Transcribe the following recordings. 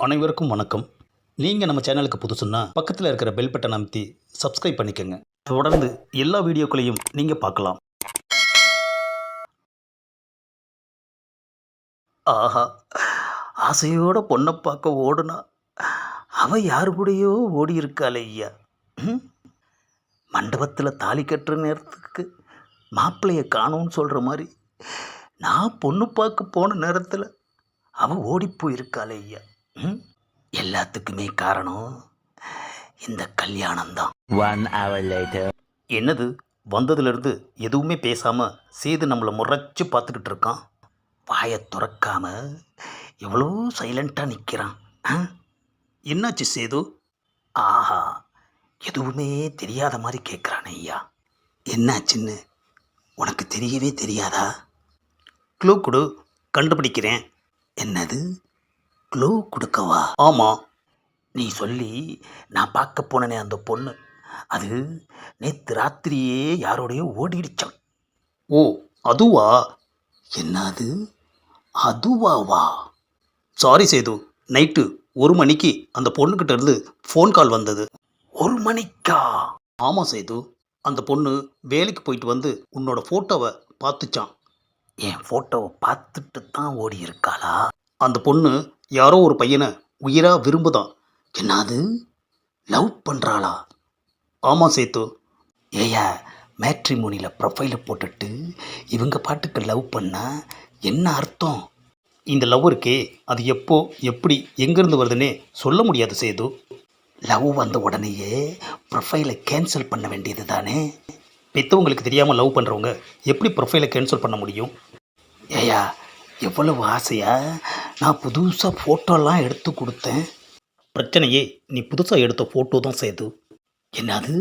அனைவருக்கும் வணக்கம். நீங்கள் நம்ம சேனலுக்கு புதுசுன்னா பக்கத்தில் இருக்கிற பெல் பட்டன் அமைத்தி சப்ஸ்கிரைப் பண்ணிக்கோங்க. தொடர்ந்து எல்லா வீடியோக்களையும் நீங்கள் பார்க்கலாம். ஆஹா ஆசையோட பொண்ணை பார்க்க ஓடுனா அவ யாரு கூடயோ ஓடி இருக்காளே ஐயா. ம்? மண்டபத்தில் தாலி கட்டுற நேரத்துக்கு மாப்பிள்ளையை காணோன்னு சொல்கிற மாதிரி நான் பொண்ணு பார்க்க போன நேரத்தில் அவள் ஓடி போயிருக்காளே ஐயா. எல்லாத்துக்குமே காரணம் இந்த கல்யாணம் தான் One hour later. என்னது? வந்ததுலேருந்து எதுவுமே பேசாமல் சேது நம்மளை முறைச்சு பார்த்துக்கிட்டு இருக்கான். வாயை திறக்காம எவ்வளோ சைலண்ட்டாக நிற்கிறான் என்னாச்சு சேது? ஆஹா எதுவுமே தெரியாத மாதிரி கேட்குறானே ஐயா. என்னாச்சுன்னு உனக்கு தெரியவே தெரியாதா? க்ளூ கொடு கண்டுபிடிக்கிறேன். என்னது? க்ளூ கொடுக்கவா? ஆமாம் நீ சொல்லி நான் பார்க்க போனனே அந்த பொண்ணு. அது நேற்று ராத்திரியே யாரோடையோ ஓடிடுச்சான் ஓ அதுவா? என்னது? அதுவாவா? சாரி சேது. நைட்டு ஒரு மணிக்கு அந்த பொண்ணுக்கிட்ட இருந்து ஃபோன் கால் வந்தது. ஒரு மணிக்கா? ஆமாம் சேது. அந்த பொண்ணு வேலைக்கு போயிட்டு வந்து உன்னோட ஃபோட்டோவை பார்த்துச்சான் என் ஃபோட்டோவை பார்த்துட்டு தான் ஓடி இருக்காளா அந்த பொண்ணு யாரோ ஒரு பையனை உயிராக விரும்புதான் என்னது? லவ் பண்ணுறாளா ஆமாம் சேத்து. ஏயா மேட்ரிமோனியில் ப்ரொஃபைலை போட்டுட்டு இவங்க பாட்டுக்கு லவ் பண்ணா என்ன அர்த்தம்? இந்த லவ் இருக்கே அது எப்போ எப்படி எங்கேருந்து வருதுன்னே சொல்ல முடியாது சேது. லவ் வந்த உடனேயே ப்ரொஃபைலை கேன்சல் பண்ண வேண்டியது தானே? பெற்றவங்களுக்கு தெரியாமல் லவ் பண்ணுறவங்க எப்படி ப்ரொஃபைலை கேன்சல் பண்ண முடியும்? ஏயா எவ்வளவு ஆசையா? நான் புதுசாக ஃபோட்டோலாம் எடுத்து கொடுத்தேன். பிரச்சனையே நீ புதுசாக எடுத்த ஃபோட்டோ தான் சேது. என்னது?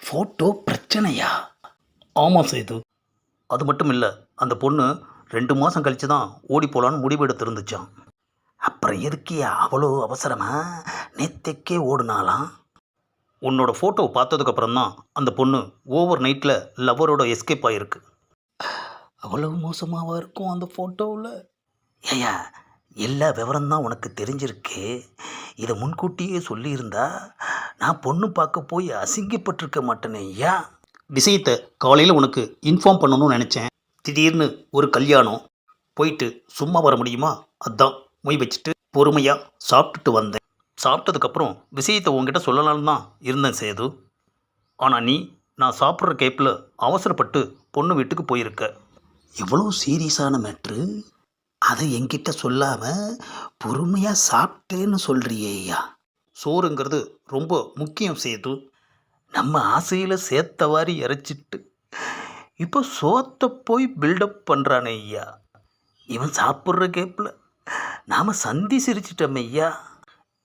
ஃபோட்டோ பிரச்சனையா? ஆமாம் சேது. அது மட்டும் இல்லை அந்த பொண்ணு ரெண்டு மாதம் கழித்து தான் ஓடி போகலான்னு முடிவு எடுத்திருந்துச்சான் அப்புறம் எதுக்கு அவ்வளோ அவசரமா? நேத்தைக்கே ஓடுனாலாம் உன்னோட ஃபோட்டோ பார்த்ததுக்கப்புறம் தான் அந்த பொண்ணு ஓவர் நைட்டில் லவரோட எஸ்கேப் ஆகிருக்கு அவ்வளவு மோசமாவா இருக்கும் அந்த ஃபோட்டோவில் ஏயா எல்லா விவரம் தான் உனக்கு தெரிஞ்சிருக்கு. இதை முன்கூட்டியே சொல்லியிருந்தா நான் பொண்ணு பார்க்க போய் அசிங்கப்பட்டிருக்க மாட்டேனே ஐயா விஷயத்தை காலையில் உனக்கு இன்ஃபார்ம் பண்ணணும்னு நினச்சேன். திடீர்னு ஒரு கல்யாணம். போயிட்டு சும்மா வர முடியுமா? அதான் மொய் வச்சுட்டு பொறுமையாக சாப்பிட்டுட்டு வந்தேன். சாப்பிட்டதுக்கப்புறம் விஷயத்தை உங்ககிட்ட சொல்லலாம்னு தான் இருந்தேன் சேது. ஆனால் நீ நான் சாப்பிட்ற கேப்பில் அவசரப்பட்டு பொண்ணு வீட்டுக்கு போயிருக்க. எவ்வளோ சீரியஸான மேட்ரு அதை என்கிட்ட சொல்லாமல் பொறுமையாக சாப்பிட்டேன்னு சொல்கிறியேயா சோறுங்கிறது ரொம்ப முக்கியம் சேது. நம்ம ஆசையில் சேர்த்தவாரி இறைச்சிட்டு இப்போ சோத்தை போய் பில்டப் பண்ணுறானே ஐயா இவன் சாப்பிட்ற கேப்பில் நாம் சந்தி சிரிச்சிட்டோமே ஐயா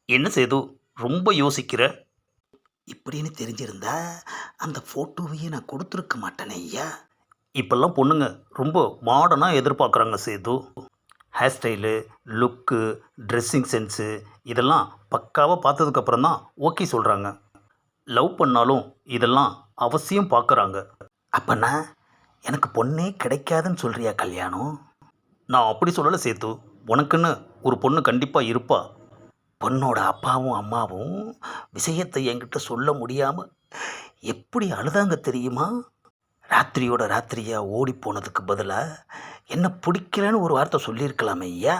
என்ன சேது ரொம்ப யோசிக்கிற? இப்படின்னு தெரிஞ்சிருந்தா அந்த ஃபோட்டோவையே நான் கொடுத்துருக்க மாட்டேனே ஐயா இப்போல்லாம் பொண்ணுங்க ரொம்ப மாடனாக எதிர்பார்க்குறாங்க Sethu. Hair style look dressing sense இதெல்லாம் பக்காவாக பார்த்ததுக்கப்புறம் தான் ஓகே சொல்கிறாங்க லவ் பண்ணாலும் இதெல்லாம் அவசியம் பார்க்குறாங்க அப்போண்ணா எனக்கு பொண்ணே கிடைக்காதுன்னு சொல்கிறியா கல்யாணம்? நான் அப்படி சொல்லலை சேத்து. உனக்குன்னு ஒரு பொண்ணு கண்டிப்பாக இருப்பா. பொண்ணோட அப்பாவும் அம்மாவும் விஷயத்தை என்கிட்ட சொல்ல முடியாமல் எப்படி அழுதாங்க தெரியுமா? ராத்திரியோட ராத்திரியாக ஓடி போனதுக்கு பதிலாக என்ன பிடிக்கலன்னு ஒரு வார்த்தை சொல்லியிருக்கலாமே ஐயா.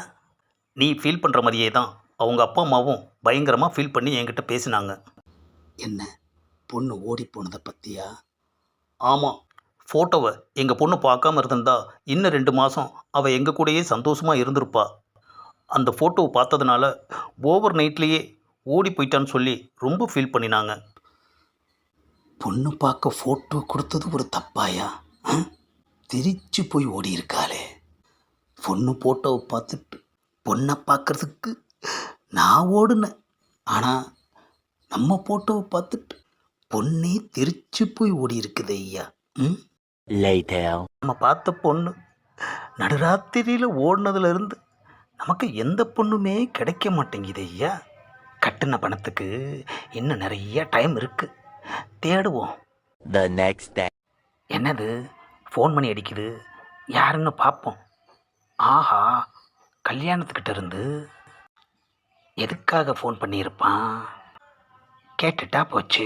நீ ஃபீல் பண்ணுற மாதிரியே தான். அவங்க அப்பா அம்மாவும் பயங்கரமாக ஃபீல் பண்ணி என்கிட்ட பேசினாங்க. என்ன? பொண்ணு ஓடி போனதை பற்றியா ஆமாம் ஃபோட்டோவை எங்கள் பொண்ணு பார்க்காம இருந்திருந்தா இன்னும் ரெண்டு மாதம் அவள் எங்கள் கூடயே சந்தோஷமாக இருந்திருப்பா. அந்த ஃபோட்டோவை பார்த்ததுனால ஓவர் நைட்லேயே ஓடி போயிட்டான்னு சொல்லி ரொம்ப ஃபீல் பண்ணினாங்க. பொண்ணு பார்க்க ஃபோட்டோ கொடுத்தது ஒரு தப்பாயா? திரிச்சு போய் ஓடி இருக்காளே பொண்ணு ஃபோட்டோவை பார்த்துட்டு பொண்ணை பார்க்கறதுக்கு நான் ஓடுனேன். ஆனால் நம்ம ஃபோட்டோவை பார்த்துட்டு பொண்ணே திரிச்சு போய் ஓடி இருக்குது ஐயா. ம். நம்ம பார்த்த பொண்ணு நடுராத்திரியில் ஓடினதுலேருந்து நமக்கு எந்த பொண்ணுமே கிடைக்க மாட்டேங்குது ஐயா. கட்டின பணத்துக்கு இன்னும் நிறைய டைம் இருக்குது தேடுவோம். Next day. என்னது? ஃபோன் பண்ணி அடிக்குது. யாருன்னு பார்ப்போம். ஆஹா கல்யாணத்துக்கிட்ட இருந்து எதுக்காக ஃபோன் பண்ணியிருப்பான்? கேட்டுட்டா போச்சு.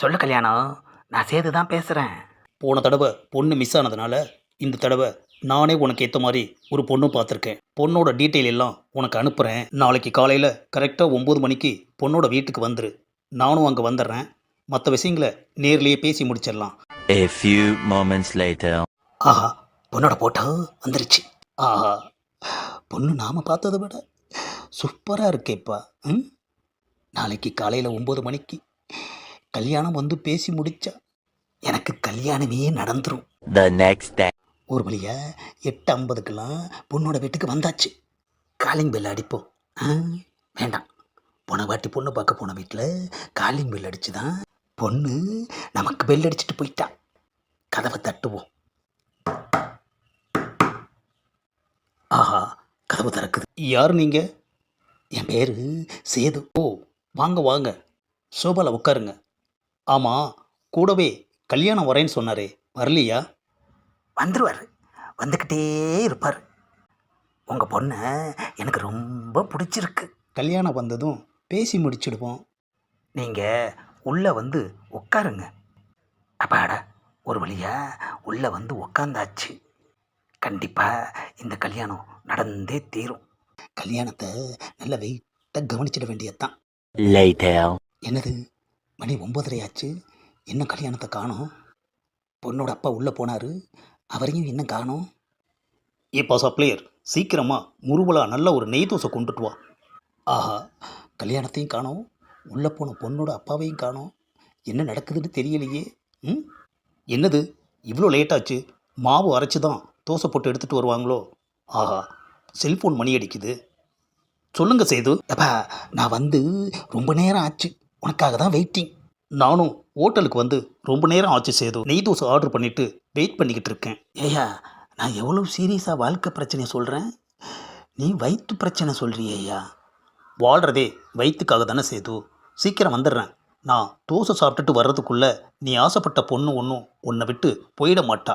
சொல்லு கல்யாணம் நான் சேது தான் பேசுகிறேன் போன தடவை பொண்ணு மிஸ் ஆனதுனால இந்த தடவை நானே உனக்கு ஏற்ற மாதிரி ஒரு பொண்ணு பார்த்துருக்கேன். பொண்ணோட டீட்டெயில் எல்லாம் உனக்கு அனுப்புகிறேன் நாளைக்கு காலையில் கரெக்டாக ஒம்பது மணிக்கு பொண்ணோட வீட்டுக்கு வந்துரு. நானும் அங்கே வந்துடுறேன். மற்ற விஷயங்களை நேர்லேயே பேசி முடிச்சிடலாம். A few moments later. ஆஹா பொண்ணோட போட்டோ வந்துருச்சு. ஆஹா. பொண்ணு நாம் பார்த்ததை விட சூப்பராக இருக்கேப்பா. ம்? நாளைக்கு காலையில் ஒம்பது மணிக்கு கல்யாணம் வந்து பேசி முடிச்சா எனக்கு கல்யாணமே நடந்துரும். The next day. ஒரு வழியா எட்டு ஐம்பதுக்கெல்லாம் பொண்ணோட வீட்டுக்கு வந்தாச்சு. காலிங் பெல் அடிப்போம். ஆ, வேண்டாம். போன வாட்டி பொண்ணு பார்க்க போன வீட்டில் காலிங் பெல் அடிச்சு தான் பொண்ணு நமக்கு பெல் அடிச்சுட்டு போயிட்டா. கதவை தட்டுவோம் ஆஹா கதவு திறக்குது யார் நீங்கள் என் பேர் சேது. ஓ வாங்க வாங்க. சோபாவில் உட்காருங்க. ஆமாம் கூடவே கல்யாணம் வரேன்னு சொன்னாரே. வரலையா? வந்துடுவார் வந்துக்கிட்டே இருப்பார். உங்கள் பொண்ணை எனக்கு ரொம்ப பிடிச்சிருக்கு. கல்யாணம் வந்ததும் பேசி முடிச்சிடுவோம். நீங்கள் உள்ளே வந்து உட்காருங்க. அப்பாடா ஒரு வழியா உள்ளே வந்து உட்காந்தாச்சு. கண்டிப்பாக இந்த கல்யாணம் நடந்தே தீரும். கல்யாணத்தை நல்ல வெயிட்டாக கவனிச்சிட வேண்டியதுதான். என்னது? மணி ஒம்பதரை ஆச்சு இன்னும் கல்யாணத்தை காணோம்? பொண்ணோட அப்பா உள்ளே போனார். அவரையும் இன்னும் காணோம். ஏப்பா சப்ளையர் சீக்கிரமா முருவலா நல்ல ஒரு நெய் தோசை கொண்டுட்டு வா. ஆஹா கல்யாணத்தையும் காணோம். உள்ளே போன பொண்ணோட அப்பாவையும் காணோம். என்ன நடக்குதுன்னு தெரியலையே. ம்? என்னது? இவ்வளோ லேட்டாச்சு மாவு அரைச்சி தான் தோசை போட்டு எடுத்துகிட்டு வருவாங்களோ? ஆஹா செல்ஃபோன் மணி அடிக்குது. சொல்லுங்க சேது. அப்பா நான் வந்து ரொம்ப நேரம் ஆச்சு. உனக்காக தான் வெயிட்டிங் நானும் ஹோட்டலுக்கு வந்து ரொம்ப நேரம் ஆச்சு சேது. நெய் தோசை ஆர்டர் பண்ணிட்டு வெயிட் பண்ணிக்கிட்டு இருக்கேன். ஏய்யா நான் எவ்வளோ சீரியஸாக வாழ்க்கை பிரச்சனையை சொல்கிறேன் நீ வயிற்று பிரச்சனை சொல்கிறியா வாழ்கிறதே வயிற்றுக்காக தானே சேது. சீக்கிரம் வந்துடுறேன். நான் தோசை சாப்பிட்டுட்டு வர்றதுக்குள்ளே நீ ஆசைப்பட்ட பொண்ணு ஒன்றும் உன்னை விட்டு போயிட மாட்டா.